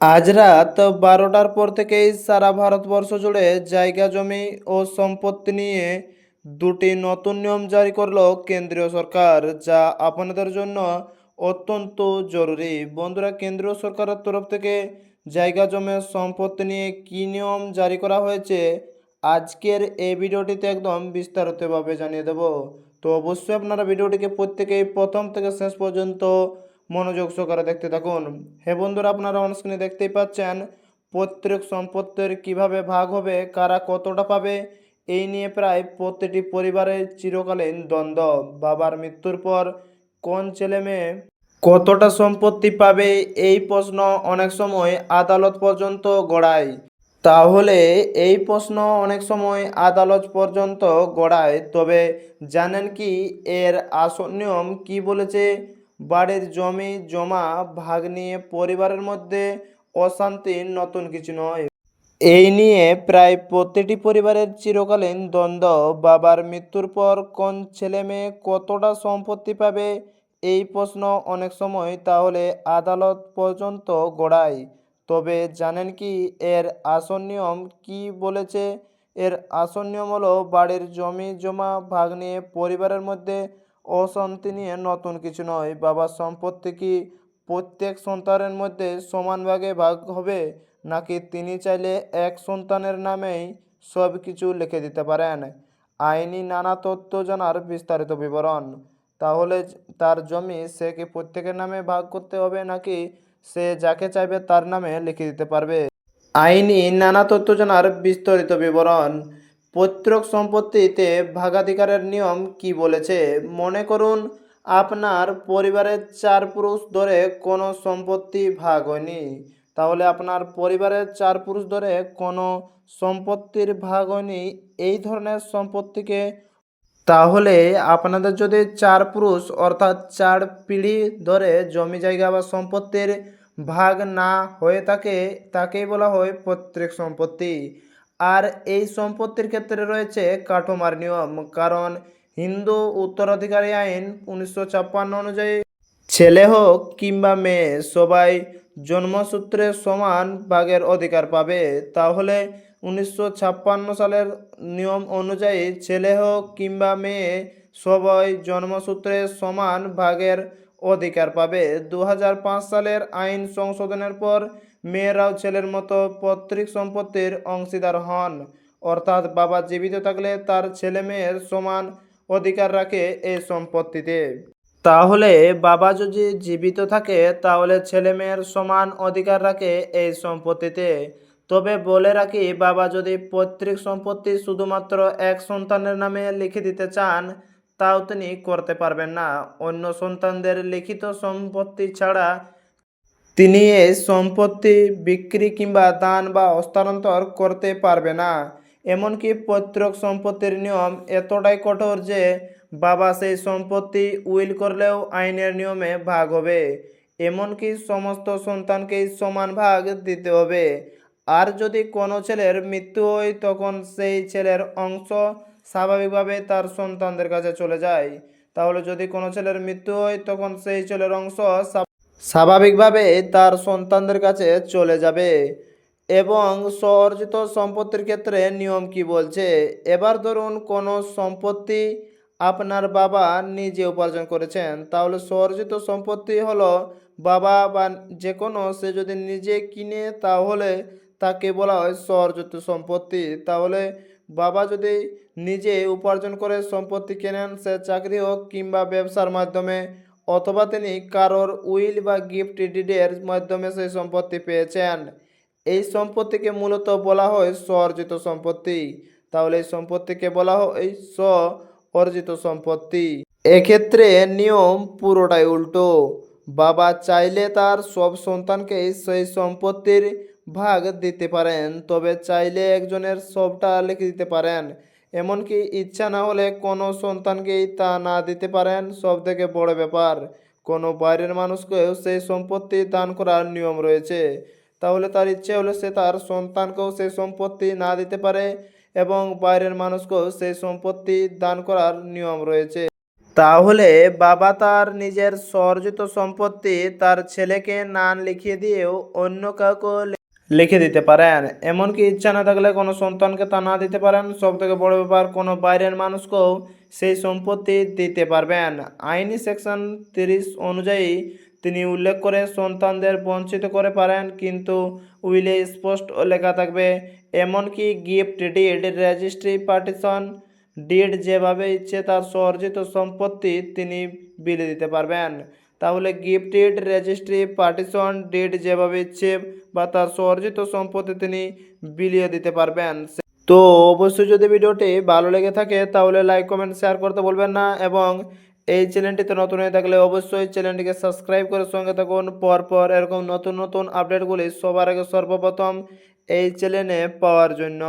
আজ রাত বারোটার পর থেকেই সারা ভারতবর্ষ জুড়ে জায়গা, জমি ও সম্পত্তি নিয়ে দুটি নতুন নিয়ম জারি করল কেন্দ্রীয় সরকার, যা আপনাদের জন্য অত্যন্ত জরুরি। বন্ধুরা, কেন্দ্রীয় সরকারের তরফ থেকে জায়গা, জমি, সম্পত্তি নিয়ে কী নিয়ম জারি করা হয়েছে, আজকের এই ভিডিওটিতে একদম বিস্তারিতভাবে জানিয়ে দেব। তো অবশ্যই আপনারা ভিডিওটিকে প্রত্যেকেই প্রথম থেকে শেষ পর্যন্ত মনোযোগ সহকারে দেখতে থাকুন। হে বন্ধুরা, আপনারা অনস্ক্রিনে দেখতেই পাচ্ছেন প্রত্যেক সম্পত্তির কীভাবে ভাগ হবে, কারা কতটা পাবে, এই নিয়ে প্রায় প্রতিটি পরিবারের চিরকালীন দ্বন্দ্ব। বাবার মৃত্যুর পর কোন ছেলে মেয়ে কতটা সম্পত্তি পাবে, এই প্রশ্ন অনেক সময় আদালত পর্যন্ত গড়ায়। তাহলে এই প্রশ্ন অনেক সময় আদালত পর্যন্ত গড়ায়, তবে জানেন কি এর আসল নিয়ম কি বলেছে? বাড়ির জমি, জমা, ভাগ নিয়ে পরিবারের মধ্যে অশান্তি নতুন কিছু নয়। এই নিয়ে প্রায় প্রতিটি পরিবারের চিরকালীন দ্বন্দ্ব। বাবার মৃত্যুর পর কোন ছেলে মেয়ে কতটা সম্পত্তি পাবে? এই প্রশ্ন অনেক সময় তাহলে আদালত পর্যন্ত গড়ায়। তবে জানেন কি এর আসন নিয়ম কি বলেছে? এর আসল নিয়ম হলো বাড়ির জমি, জমা, ভাগ নিয়ে পরিবারের মধ্যে অশান্তি নিয়ে নতুন কিছু নয়। বাবার সম্পত্তি কি প্রত্যেক সন্তানের মধ্যে সমান ভাগে ভাগ হবে? নাকি তিনি চাইলে এক সন্তানের নামেই সব কিছু লিখে দিতে পারেন? আইনি নানা তথ্য জানার বিস্তারিত বিবরণ। তাহলে তার জমি সে কি প্রত্যেকের নামে ভাগ করতে হবে নাকি সে যাকে চাইবে তার নামে লিখে দিতে পারবে? আইনি নানা তথ্য জানার বিস্তারিত বিবরণ। পৈতৃক সম্পত্তিতে ভাগাধিকারের নিয়ম কি বলেছে? মনে করুন, আপনার পরিবারের চার পুরুষ ধরে কোনো সম্পত্তি ভাগ হয়নি। তাহলে আপনার পরিবারের চার পুরুষ ধরে কোনো সম্পত্তির ভাগ হয়নি। এই ধরনের সম্পত্তিকে তাহলে আপনাদের যদি চার পুরুষ, অর্থাৎ চার পিঢ়ি ধরে জমি জায়গা বা সম্পত্তির ভাগ না হয়ে থাকে, তাকেই বলা হয় পৈতৃক সম্পত্তি। আর এই সম্পত্তির ক্ষেত্রে রয়েছে কাঠমার নিয়ম, কারণ হিন্দু উত্তরাধিকারী আইন উনিশশো ছাপ্পান্ন অনুযায়ী ছেলে হোক কিংবা মেয়ে, সবাই জন্মসূত্রে সমান ভাগের অধিকার পাবে। তাহলে উনিশশো ছাপ্পান্ন সালের নিয়ম অনুযায়ী ছেলে হোক কিংবা মেয়ে, সবাই জন্মসূত্রে সমান ভাগের অধিকার পাবে। দু হাজার পাঁচ সালের আইন সংশোধনের পর মেয়েরাও ছেলের মতো পৈতৃক সম্পত্তির অংশীদার হন। অর্থাৎ বাবা জীবিত থাকলে তার ছেলে মেয়ের সমান অধিকার রাখে এই সম্পত্তিতে। তাহলে বাবা যদি জীবিত থাকে, তাহলে ছেলে মেয়ের সমান অধিকার রাখে এই সম্পত্তিতে। তবে বলে রাখি, বাবা যদি পৈতৃক সম্পত্তি শুধুমাত্র এক সন্তানের নামে লিখে দিতে চান তাও তিনি করতে পারবেন না। অন্য সন্তানদের লিখিত সম্পত্তি ছাড়া তিনি এ সম্পত্তি বিক্রি কিংবা দান বা হস্তান্তর করতে পারবে না। এমনকি পৈতৃক সম্পত্তির নিয়ম এতটাই কঠোর যে বাবা সেই সম্পত্তি উইল করলেও আইনের নিয়মে ভাগ হবে। এমনকি সমস্ত সন্তানকেই সমান ভাগ দিতে হবে। আর যদি কোনো ছেলের মৃত্যু হয়, তখন সেই ছেলের অংশ স্বাভাবিকভাবে তার সন্তানদের কাছে চলে যায়। তাহলে যদি কোনো ছেলের মৃত্যু হয়, তখন সেই ছেলের অংশ স্বাভাবিকভাবে তার সন্তানদের কাছে চলে যাবে। এবং স্বঅর্জিত সম্পত্তির ক্ষেত্রে নিয়ম কি বলছে? এবার ধরুন কোনো সম্পত্তি আপনার বাবা নিজে উপার্জন করেছেন। তাহলে স্বঅর্জিত সম্পত্তি হলো বাবা বা যে কোনো, সে যদি নিজে কিনে, তাহলে তাকে বলা হয় স্বঅর্জিত সম্পত্তি। তাহলে বাবা যদি নিজে উপার্জন করে সম্পত্তি কেনেন, সে চাকরি হোক কিংবা ব্যবসার মাধ্যমে, অথবা তিনি কারোর উইল বা গিফট ডিডের মাধ্যমে সেই সম্পত্তি পেয়েছেন। এই সম্পত্তিকে মূলত বলা হয় স্ব অর্জিত সম্পত্তি। তাহলে এই সম্পত্তিকে বলা হয় স্ব অর্জিত সম্পত্তি। এক্ষেত্রে নিয়ম পুরোটাই উল্টো। বাবা চাইলে তার সব সন্তানকে সেই সম্পত্তির ভাগ দিতে পারেন, তবে চাইলে একজনের সবটা লিখে দিতে পারেন। এমনকি ইচ্ছা না হলে কোনো সন্তানকেই তা না দিতে পারেন সব থেকে বড় ব্যাপার। কোনো বাইরের মানুষকেও সেই সম্পত্তি দান করার নিয়ম রয়েছে। তাহলে তার ইচ্ছে হলে সে তার সন্তানকেও সেই সম্পত্তি না দিতে পারে এবং বাইরের মানুষকেও সেই সম্পত্তি দান করার নিয়ম রয়েছে। তাহলে বাবা তার নিজের সর্জিত সম্পত্তি তার ছেলেকে নাম লিখিয়ে দিয়েও অন্য কাউকে লিখে দিতে পারেন। এমনকি ইচ্ছা না থাকলে কোনো সন্তানকে তা না দিতে পারেন। সব থেকে বড় ব্যাপার, কোনো বাইরের মানুষকেও সেই সম্পত্তি দিতে পারবেন। আইনি সেকশন তিরিশ অনুযায়ী তিনি উল্লেখ করে সন্তানদের বঞ্চিত করে পারেন, কিন্তু উইলে স্পষ্ট লেখা থাকবে, এমনকি gift, deed, registry, partition, deed যেভাবে ইচ্ছে তার সর্জিত সম্পত্তি তিনি বিলে দিতে পারবেন। তাহলে gift deed registry partition deed যেভাবে ইচ্ছে বা তার সর্জিত সম্পত্তি তিনি বিলিয়ে দিতে পারবেন। তো অবশ্যই যদি ভিডিওটি ভালো লেগে থাকে, তাহলে লাইক কমেন্ট শেয়ার করতে বলবেন না এবং এই চ্যানেলটিতে নতুন হয়ে থাকলে অবশ্যই চ্যানেলটিকে সাবস্ক্রাইব করে সঙ্গে থাকুন। পরপর এরকম নতুন নতুন আপডেটগুলি সবার আগে সর্বপ্রথম এই চ্যানেলে পাওয়ার জন্য।